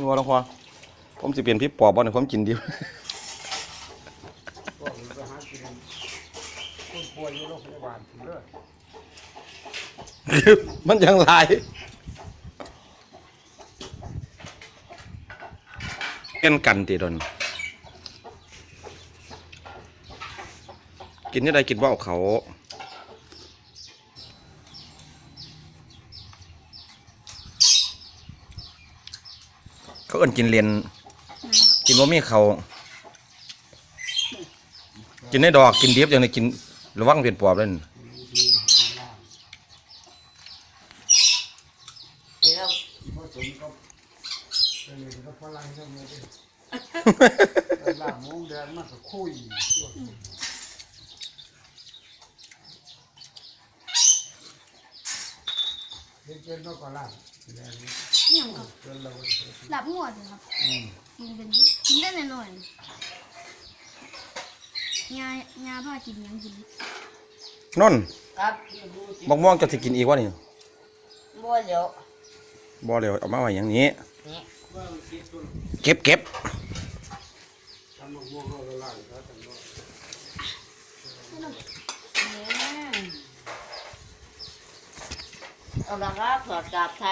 นัวหลวงพ่อผมสิเปลี่ยนพี่ปอบบ่เนี่ยผมกินดิบก็มันไปหากินคนป่วยอยู่โรงพยาบาลถึงเลยมันยังหลายกันกันติดนกินยังไงกินว่าเอาเขา เขาเอิ้นกินเลนกินว่ามีเขากินในดอกกินดิบอย่างนี้กินระวังเป็นปอบเลยนั่นแล้วผสมกับเป็นเลยกับฝรั่งทั้งหมดเลยลาบหมูแดงมันก็คุยเด็กเกินนกก็ลาบแดงนี่ยังครับเกินเรา หลับงวดเลยครับอืมกินเป็นนี้กินได้หน่อยๆยายาพากินหยังกินนนครับบักม่วงจะสิกินอีกวะนี่บัวเหลียวบ่เดี๋ยวเอามาไว้อย่างนี้ นี่เก็บเก็บทำมะม่วงเราละลายแล้วแต่ว่าเอาละครับถอดกลับ